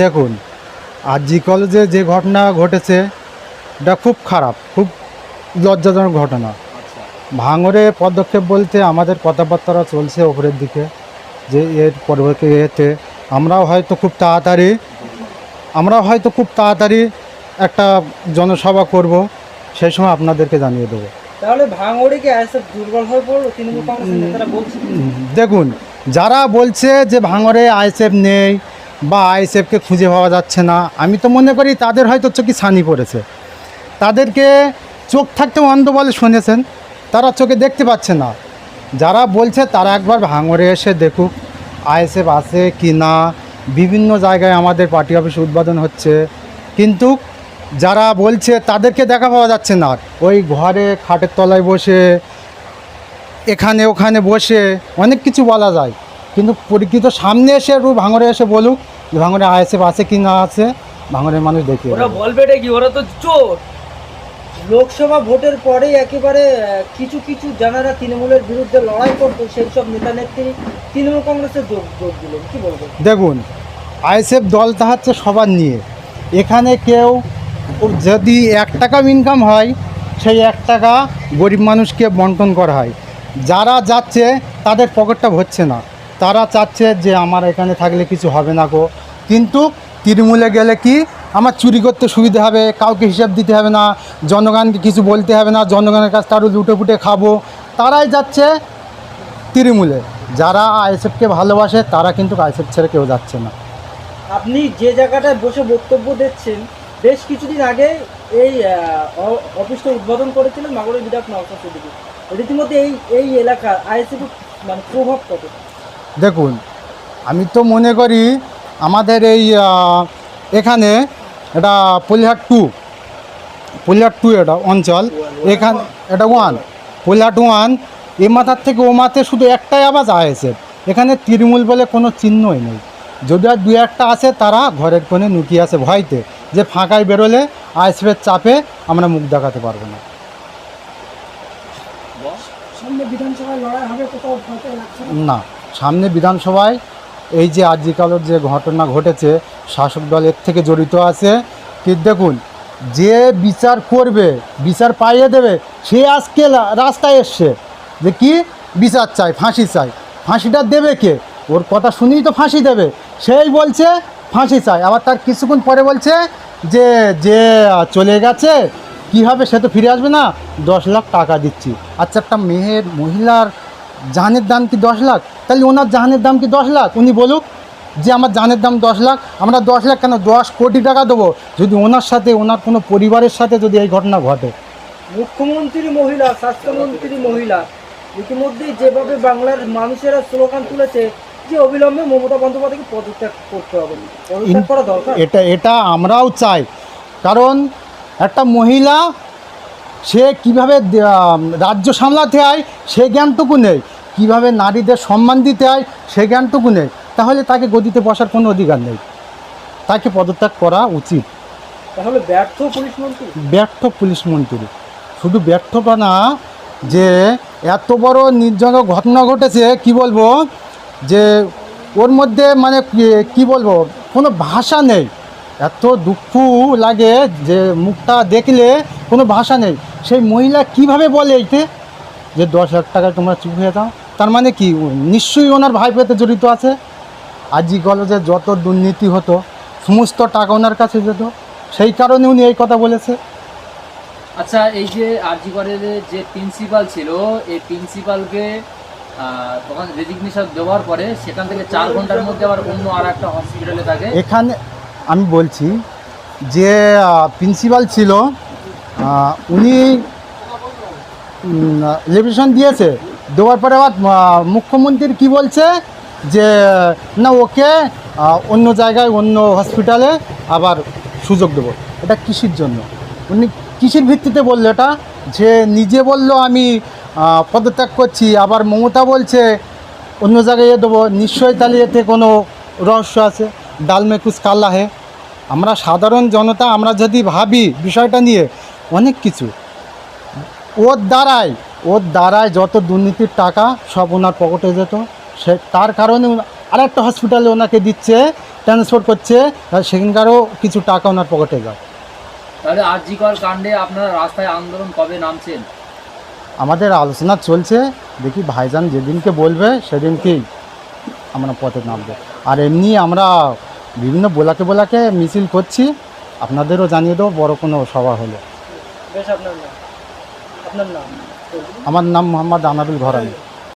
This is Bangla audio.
দেখুন আর জি কলেজে যে ঘটনা ঘটেছে এটা খুব খারাপ খুব লজ্জাজনক ঘটনা। ভাঙরে পদক্ষেপ বলতে আমাদের কথাবার্তা চলছে ওপরের দিকে যে এর পরবর্তী এতে আমরাও হয়তো খুব তাড়াতাড়ি আমরাও হয়তো খুব তাড়াতাড়ি একটা জনসভা করব সেই সময় আপনাদেরকে জানিয়ে দেবো। তাহলে ভাঙড়ে কি দুর্বল হয়ে পড়ল? তৃণমূল কংগ্রেসের নেতারা বলছে দেখুন যারা বলছে যে ভাঙরে আইএসএফ নেই বা আইএসএফকে খুঁজে পাওয়া যাচ্ছে না। আমি তো মনে করি তাদের হয়তো চোখে ছানি পড়েছে। তাদেরকে চোখ থাকতে অন্ধ বলে শুনেছেন, তারা চোখে দেখতে পাচ্ছে না। যারা বলছে তারা একবার ভাঙরে এসে দেখুক, আইএসএফ আছে কি না। বিভিন্ন জায়গায় আমাদের পার্টি অফিস উদ্বোধন হচ্ছে। কিন্তু যারা বলছে তাদেরকে দেখা পাওয়া যাচ্ছে না। ওই ঘরে খাটের তলায় বসে, এখানে ওখানে বসে অনেক কিছু বলা যায়। কিন্তু পরিচিত সামনে এসে একটু ভাঙরে এসে বলুক যে ভাঙরে আইএসএফ আছে কি না আছে ভাঙরের মানুষ দেখি ওরা। বলবে কি? ওরা তো চোর। লোকসভা ভোটের পরে একেবারে কিছু কিছু যারা তৃণমূলের বিরুদ্ধে লড়াই করতো সেই সব নেতা নেত্রী তৃণমূল কংগ্রেসে যোগ যোগ দিলেন। কি বলবেন দেখুন আইএসএফ দলটা হচ্ছে সবার নিয়ে। এখানে কেউ যদি এক টাকা ইনকাম হয় সেই এক টাকা গরিব মানুষকে বন্টন করা হয়। যারা যাচ্ছে তাদের পকেটটা ভরছে না। তারা চাচ্ছে যে আমার এখানে থাকলে কিছু হবে না গো। কিন্তু তৃণমূলে গেলে কি? আমার চুরি করতে সুবিধা হবে, কাউকে হিসাব দিতে হবে না, জনগণকে কিছু বলতে হবে না, জনগণের কাছ তারও লুটে ফুটে খাব। তারাই যাচ্ছে তৃণমূলে। যারা আইএসএফকে ভালোবাসে, তারা কিন্তু আইএসএফ ছেড়ে কেউ যাচ্ছে না। আপনি যে জায়গাটায় বসে বক্তব্য দিচ্ছেন, বেশ কিছুদিন আগে এই অফিসটা উদ্বোধন করেছিলেন মাগুরের বিধায়ক নওশাদ সিদ্দিকী। রীতিমধ্যে এই এই এলাকার আইএসএফ মানে প্রভাব কত? দেখুন আমি তো মনে করি আমাদের এই এখানে এটা পলিহাট টু পলিহাট টু এটা অঞ্চল এখান এটা ওয়ান পলিহাট ওয়ান এ মাথার থেকে ও মাথে শুধু একটাই আওয়াজ আয়েছে এখানে তৃণমূল বলে কোনো চিহ্নই নেই। যদি আর দু একটা আছে তারা ঘরের কোণে লুকিয়ে আছে ভয়তে যে ফাঁকায় বেরোলে আইসিএফের চাপে আমরা মুখ দেখাতে পারব না? না। সামনে বিধানসভায় এই যে আজিকালের যে ঘটনা ঘটেছে, শাসক দল এর থেকে জড়িত আছে। কি দেখুন, যে বিচার করবে, বিচার পাইয়ে দেবে, সে আজকে রাস্তায় এসছে। যে কি? বিচার চাই, ফাঁসি চাই। ফাঁসিটা দেবে কে? ওর কথা শুনেই তো ফাঁসি দেবে। সেই বলছে, ফাঁসি চাই। আবার তার কিছুক্ষণ পরে বলছে যে যে চলে গেছে, কী হবে সে তো ফিরে আসবে না। দশ লাখ টাকা দিচ্ছি। আচ্ছা একটা মেয়ের, মহিলার জানের দাম কি দশ লাখ? তাহলে ওনার জাহানের দাম কি দশ লাখ? উনি বলুক যে আমার জানের দাম দশ লাখ আমরা দশ লাখ কেন দশ কোটি টাকা দেবো? যদি ওনার সাথে ওনার কোনো পরিবারের সাথে যদি এই ঘটনা ঘটে। মুখ্যমন্ত্রী মহিলা স্বাস্থ্যমন্ত্রী মহিলা ইতিমধ্যেই যেভাবে বাংলার মানুষেরা স্লোগান তুলেছে যে অবিলম্বে মমতা বন্দ্যোপাধ্যায়কে পদত্যাগ করতে হবে। পদত্যাগ করা দরকার? এটা এটা আমরাও চাই। কারণ একটা মহিলা সে কীভাবে রাজ্য সামলাতে হয় সে জ্ঞানটুকু নেই। কীভাবে নারীদের সম্মান দিতে হয় সে জ্ঞানটুকু নেই। তাহলে তাকে গদিতে বসার কোনো অধিকার নেই। তাকে পদত্যাগ করা উচিত। তাহলে ব্যর্থ পুলিশ মন্ত্রী? ব্যর্থ পুলিশ মন্ত্রী। শুধু ব্যর্থতা না যে এত বড় নির্জনক ঘটনা ঘটেছে কি বলব? যে ওর মধ্যে মানে কি- বলব? কোনো ভাষা নেই। এত দুঃখ লাগে যে মুখটা দেখলে কোনো ভাষা নেই। সেই মহিলা কীভাবে বলে এইতে যে দশ লাখ টাকায় তোমরা চুপ হয়ে দাও তার মানে কি? নিশ্চয়ই ওনার ভাই পেতে জড়িত আছে। আজি কলেজে যত দুর্নীতি হতো সমস্ত টাকা ওনার কাছে যেত। সেই কারণে উনি এই কথা বলেছে। আচ্ছা এই যে আরজি কলেজে যে প্রিন্সিপাল ছিল এই প্রিন্সিপালকে তখন রেজিগনেশন দেওয়ার পরে সেখান থেকে চার ঘণ্টার মধ্যে আবার অন্য আর একটা হসপিটালে থাকে এখানে আমি বলছি যে প্রিন্সিপাল ছিল উনি লেভিশন দিয়েছে। দেওয়ার পরে আবার মুখ্যমন্ত্রীর কি বলছে? যে, না, ওকে অন্য জায়গায়, অন্য হসপিটালে আবার সুযোগ দেবো। এটা কৃষির জন্য? উনি কৃষির ভিত্তিতে বলল এটা? যে, নিজে বলল, আমি পদত্যাগ করছি, আবার মমতা বলছে, অন্য জায়গায় দেবো। নিশ্চয়ই তাহলে এতে কোনো রহস্য আছে। ডাল মে কুছ কালা হে আমরা সাধারণ জনতা, আমরা যদি ভাবি বিষয়টা নিয়ে অনেক কিছু, ওর দ্বারাই ওর দ্বারায় যত দুর্নীতির টাকা সব ওনার পকেটে যেত। সে তার কারণে আর একটা হসপিটালে ওনাকে দিচ্ছে ট্রান্সপোর্ট করছে সেখানকারও কিছু টাকা ওনার পকেটে যায়। তাহলে আরজিকর কাণ্ডে আপনারা রাস্তায় আন্দোলন কবে নামছেন? আমাদের আলোচনা চলছে দেখি ভাইজান যেদিনকে বলবে সেদিনকেই আমরা পথে নামবো। আর এমনি আমরা বিভিন্ন বোলাকে বোলাকে মিছিল করছি আপনাদেরও জানিয়ে দেবো বড় কোনো সভা হলে। বেশ আপনার নাম। আপনার নাম? আমার নাম মোহাম্মদ আনারুল ঘরানি